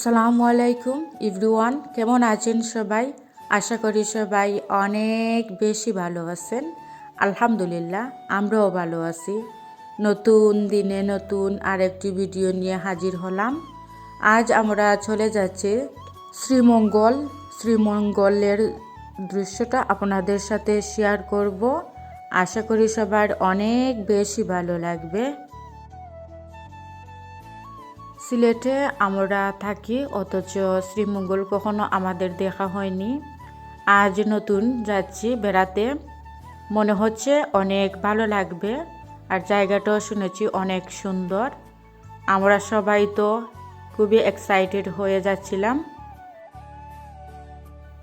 আসসালামু আলাইকুম ইভরিওয়ান কেমন আছেন সবাই? আশা করি সবাই অনেক বেশি ভালো আছেন। আলহামদুলিল্লাহ, আমরাও ভালো আছি। নতুন দিনে নতুন আরেকটি ভিডিও নিয়ে হাজির হলাম। আজ আমরা চলে যাচ্ছি শ্রীমঙ্গল। শ্রীমঙ্গলের দৃশ্যটা আপনাদের সাথে শেয়ার করব। আশা করি সবার অনেক বেশি ভালো লাগবে। সিলেটে আমরা থাকি, অথচ শ্রীমঙ্গল কখনো আমাদের দেখা হয়নি। আজ নতুন যাচ্ছি বেড়াতে। মনে হচ্ছে অনেক ভালো লাগবে, আর জায়গাটাও শুনেছি অনেক সুন্দর। আমরা সবাই তো খুবই এক্সাইটেড হয়ে যাচ্ছিলাম।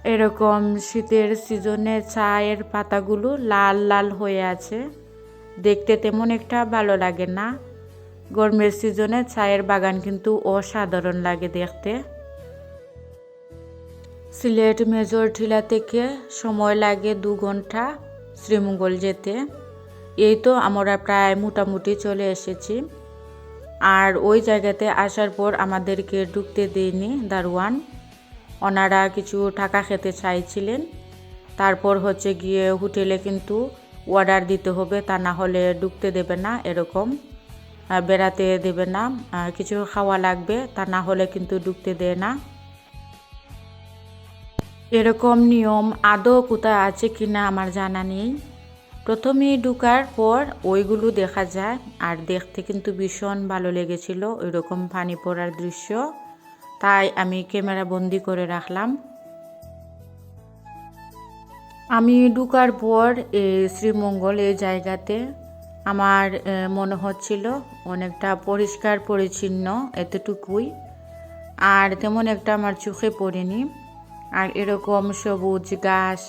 এরকম শীতের সিজনে চায়ের পাতাগুলো লাল লাল হয়ে আছে। দেখতে তেমন একটা ভালো লাগে না। গরমের সিজনে চায়ের বাগান কিন্তু অসাধারণ লাগে দেখতে। সিলেট মেজর ঠিলা থেকে সময় লাগে দু ঘণ্টা শ্রীমঙ্গল যেতে। এই তো আমরা প্রায় মোটামুটি চলে এসেছি। আর ওই জায়গাতে আসার পর আমাদেরকে ঢুকতে দেয়নি দারোয়ান। ওনারা কিছু টাকা খেতে চাইছিলেন। তারপর হচ্ছে গিয়ে হোটেলে কিন্তু অর্ডার দিতে হবে, তা না হলে ঢুকতে দেবে না এরকম। বেড়াতে দেবে না। কিছু খাওয়া লাগবে, তা না হলে কিন্তু ঢুকতে দেয় না। এরকম নিয়ম আদৌ কোথায় আছে কি না আমার জানা নেই। প্রথমেই ঢুকার পর ওইগুলো দেখা যায়, আর দেখতে কিন্তু ভীষণ ভালো লেগেছিল ওইরকম পানি পড়ার দৃশ্য। তাই আমি ক্যামেরা বন্দি করে রাখলাম। আমি ঢুকার পর এই শ্রীমঙ্গল এই জায়গাতে আমার মনে হচ্ছিল অনেকটা পরিষ্কার, পরিচ্ছন্ন এতটুকুই। আর তেমন একটা আমার চোখে পড়েনি। আর এরকম সবুজ গাছ,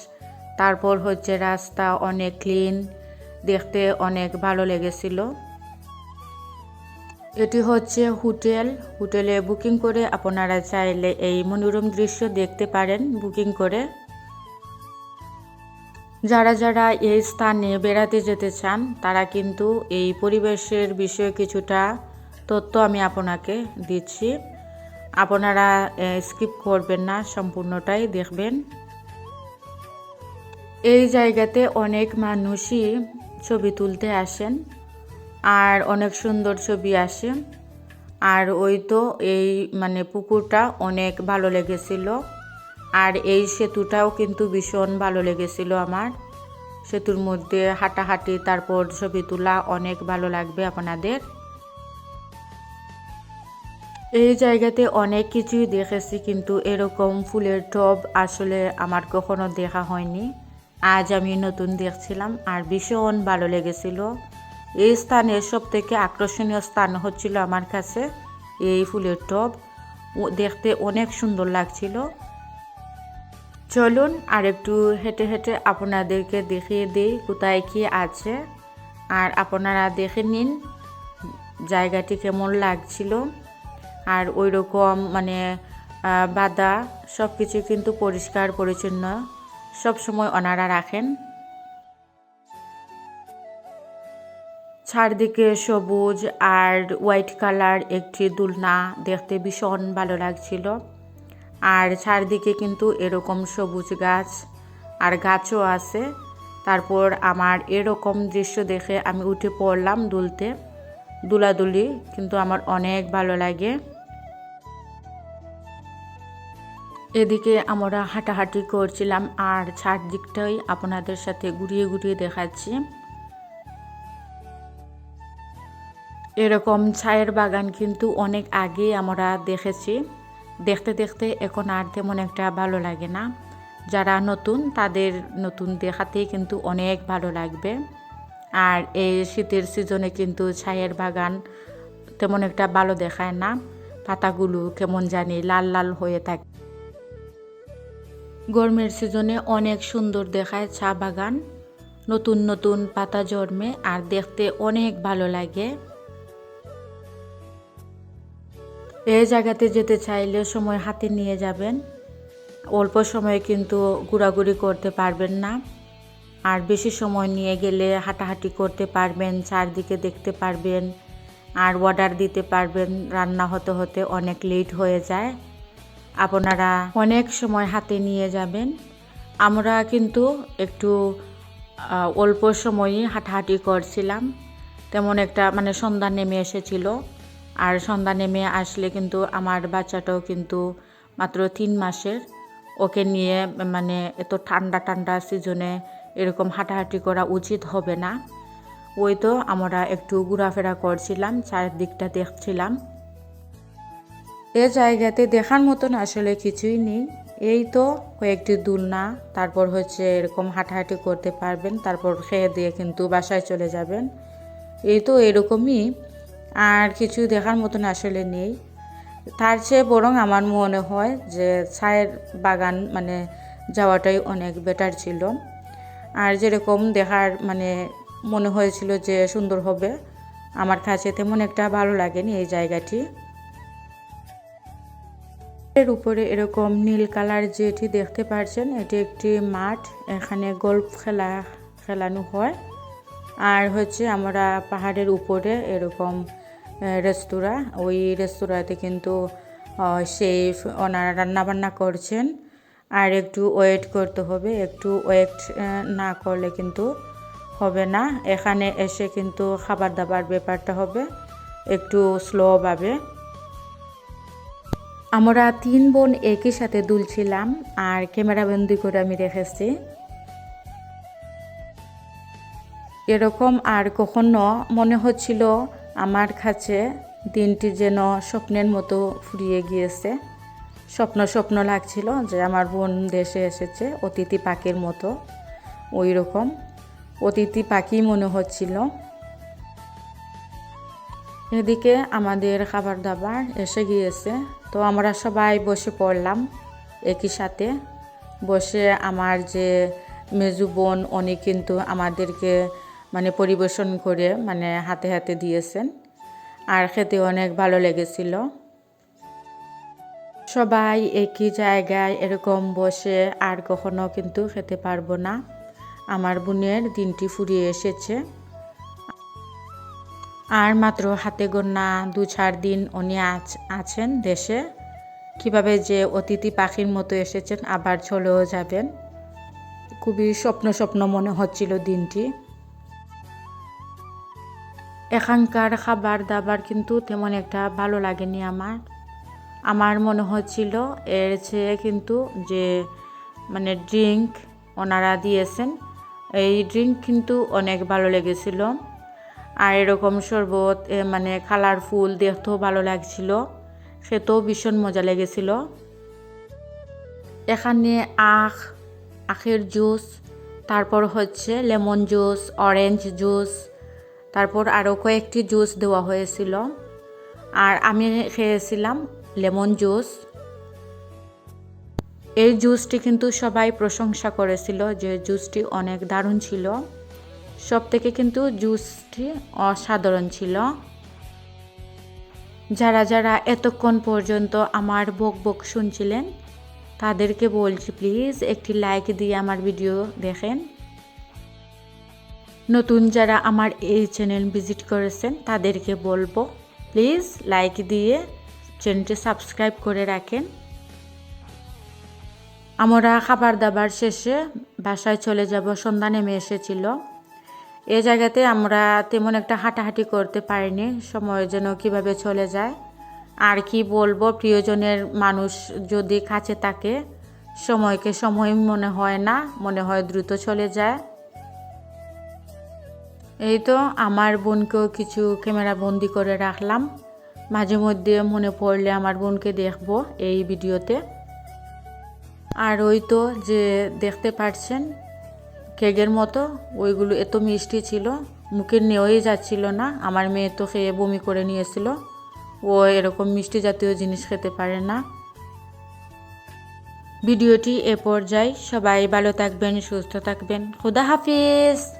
তারপর হচ্ছে রাস্তা অনেক ক্লিন দেখতে অনেক ভালো লেগেছিল। এটি হচ্ছে হোটেল। হোটেলে বুকিং করে আপনারা চাইলে এই মনোরম দৃশ্য দেখতে পারেন বুকিং করে। যারা যারা এই স্থানে বেড়াতে যেতে চান, তারা কিন্তু এই পরিবেশের বিষয়ে কিছুটা তথ্য আমি আপনাকে দিচ্ছি। আপনারা স্কিপ করবেন না, সম্পূর্ণটাই দেখবেন। এই জায়গাতে অনেক মানুষই ছবি তুলতে আসেন আর অনেক সুন্দর ছবি আসে। আর ওই তো এই মানে পুকুরটা অনেক ভালো লেগেছিল। আর এই সেতুটাও কিন্তু ভীষণ ভালো লেগেছিল আমার। সেতুর মধ্যে হাঁটাহাঁটি, তারপর ছবি তোলা অনেক ভালো লাগবে আপনাদের। এই জায়গাতে অনেক কিছুই দেখেছি, কিন্তু এরকম ফুলের টব আসলে আমার কখনো দেখা হয়নি। আজ আমি নতুন দেখছিলাম আর ভীষণ ভালো লেগেছিল। এই স্থানের সব থেকে আকর্ষণীয় স্থান হচ্ছিল আমার কাছে এই ফুলের টব। দেখতে অনেক সুন্দর লাগছিল। চলুন আর একটু হেঁটে হেঁটে আপনাদেরকে দেখিয়ে দিই কোথায় কি আছে। আর আপনারা দেখে নিন জায়গাটি কেমন লাগছিল। আর ওই রকম মানে বাদা সব কিছু কিন্তু পরিষ্কার, পরিচ্ছন্ন সব সময় ওনারা রাখেন। চারদিকে সবুজ আর হোয়াইট কালার একটি দুলনা দেখতে ভীষণ ভালো লাগছিল। আর চারদিকে কিন্তু এরকম সবুজ গাছ আর গাছও আছে। তারপর আমার এরকম দৃশ্য দেখে আমি উঠে পড়লাম দুলতে। দুলাদুলি কিন্তু আমার অনেক ভালো লাগে। এদিকে আমরা হাঁটাহাঁটি করছিলাম আর চারদিকটাই আপনাদের সাথে ঘুরিয়ে ঘুরিয়ে দেখাচ্ছি। এরকম ছায়ের বাগান কিন্তু অনেক আগে আমরা দেখেছি। দেখতে দেখতে এখন আর তেমন একটা ভালো লাগে না। যারা নতুন, তাদের নতুন দেখাতেই কিন্তু অনেক ভালো লাগবে। আর এই শীতের সিজনে কিন্তু ছায়ের বাগান তেমন একটা ভালো দেখায় না। পাতাগুলো কেমন জানি লাল লাল হয়ে থাকে। গরমের সিজনে অনেক সুন্দর দেখায় চা বাগান। নতুন নতুন পাতা জন্মে আর দেখতে অনেক ভালো লাগে। এই জায়গাতে যেতে চাইলে সময় হাতে নিয়ে যাবেন। অল্প সময়ে কিন্তু ঘোরাঘুরি করতে পারবেন না। আর বেশি সময় নিয়ে গেলে হাঁটাহাঁটি করতে পারবেন, চারদিকে দেখতে পারবেন, আর অর্ডার দিতে পারবেন। রান্না হতে হতে অনেক লেট হয়ে যায়। আপনারা অনেক সময় হাতে নিয়ে যাবেন। আমরা কিন্তু একটু অল্প সময়ই হাঁটাহাঁটি করছিলাম। তেমন একটা মানে সন্ধ্যা নেমে এসেছিল। আর সন্ধ্যা নেমে আসলে কিন্তু আমার বাচ্চাটাও কিন্তু মাত্র তিন মাসের। ওকে নিয়ে মানে এত ঠান্ডা ঠান্ডা সিজনে এরকম হাঁটাহাঁটি করা উচিত হবে না। ওই তো আমরা একটু ঘোরাফেরা করছিলাম, চারদিকটা দেখছিলাম। এ জায়গাতে দেখার মতন আসলে কিছুই নেই। এই তো কয়েকটি দুলনা, তারপর হচ্ছে এরকম হাঁটাহাঁটি করতে পারবেন, তারপর খেয়ে দিয়ে কিন্তু বাসায় চলে যাবেন। এই তো এরকমই আর কিছু দেখার মতন আসলে নেই। তার চেয়ে বরং আমার মনে হয় যে চায়ের বাগান মানে যাওয়াটাই অনেক বেটার ছিল। আর যেরকম দেখার মানে মনে হয়েছিল যে সুন্দর হবে, আমার কাছে তেমন একটা ভালো লাগেনি এই জায়গাটি। এর উপরে এরকম নীল কালার যেটি দেখতে পাচ্ছেন, এটি একটি মাঠ, এখানে গল্ফ খেলা, খেলানো হয়। আর হচ্ছে আমরা পাহাড়ের উপরে এরকম রেস্তোরাঁ। ওই রেস্তোরাঁতে কিন্তু শেফ ওনারা রান্নাবান্না করছেন। আর একটু ওয়েট করতে হবে, একটু ওয়েট না করলে কিন্তু হবে না। এখানে এসে কিন্তু খাবার দাবার ব্যাপারটা হবে, একটু স্লোভাবে। আমরা তিন বোন একই সাথে দুলছিলাম, আর ক্যামেরাবন্দি করে আমি রেখেছি। এরকম আর কখনো মনে হচ্ছিল আমার কাছে দিনটি যেন স্বপ্নের মতো ফুরিয়ে গিয়েছে। স্বপ্ন স্বপ্ন লাগছিল যে আমার বোন দেশে এসেছে, অতিথি পাখির মতো। ওই রকম অতিথি পাখি মনে হচ্ছিল। এদিকে আমাদের খাবার দাবার এসে গিয়েছে। তো আমরা সবাই বসে পড়লাম একই সাথে। বসে আমার যে মেজু বোন, উনি কিন্তু আমাদেরকে মানে পরিবেশন করে মানে হাতে হাতে দিয়েছেন। আর খেতে অনেক ভালো লেগেছিল। সবাই একই জায়গায় এরকম বসে আর কখনো কিন্তু খেতে পারব না। আমার বোনের দিনটি ফুরিয়ে এসেছে। আর মাত্র হাতে গোনা দু চার দিন উনি আছেন দেশে। কীভাবে যে অতিথি পাখির মতো এসেছেন, আবার চলেও যাবেন। খুবই স্বপ্ন স্বপ্ন মনে হচ্ছিল দিনটি। এখানকার খাবার দাবার কিন্তু তেমন একটা ভালো লাগেনি আমার। আমার মনে হচ্ছিল এর চেয়ে কিন্তু যে মানে ড্রিঙ্ক ওনারা দিয়েছেন, এই ড্রিঙ্ক কিন্তু অনেক ভালো লেগেছিল। আর এরকম শরবত মানে কালারফুল দেখতেও ভালো লাগছিল, খেতেও ভীষণ মজা লেগেছিল। এখানে আখ, আখের জুস, তারপর হচ্ছে লেমন জুস, অরেঞ্জ জুস তারপর আরও কয়েকটি জুস দেওয়া হয়েছিল। আর আমি খেয়েছিলাম লেমন জুস। এই জুসটি কিন্তু সবাই প্রশংসা করেছিল যে জুসটি অনেক দারুণ ছিল। সব থেকে কিন্তু জুসটি অসাধারণ ছিল। যারা যারা এতক্ষণ পর্যন্ত আমার বক বক শুনছিলেন, তাদেরকে বলছি প্লিজ একটি লাইক দিয়ে আমার ভিডিও দেখেন। নতুন যারা আমার এই চ্যানেল ভিজিট করেছেন, তাদেরকে বলব প্লিজ লাইক দিয়ে চ্যানেলটি সাবস্ক্রাইব করে রাখেন। আমরা খাবার দাবার শেষে বাসায় চলে যাব, সন্ধ্যা নেমে এসেছিল। এ জায়গাতে আমরা তেমন একটা হাঁটাহাঁটি করতে পারিনি, সময় যেন কীভাবে চলে যায়। আর কি বলব, প্রিয়জনের মানুষ যদি কাছে থাকে, সময়কে সময় মনে হয় না, মনে হয় দ্রুত চলে যায়। এই তো আমার বোনকেও কিছু ক্যামেরা বন্দি করে রাখলাম। মাঝে মধ্যে মনে পড়লে আমার বোনকে দেখব এই ভিডিওতে। আর ওই তো যে দেখতে পাচ্ছেন কেকের মতো, ওইগুলো এত মিষ্টি ছিল, মুখে নেওয়াই যাচ্ছিল না। আমার মেয়ে তো খেয়ে বমি করে নিয়েছিল। ও এরকম মিষ্টি জাতীয় জিনিস খেতে পারে না। ভিডিওটি এ পর্যায়ে সবাই ভালো থাকবেন, সুস্থ থাকবেন। খুদা হাফিজ!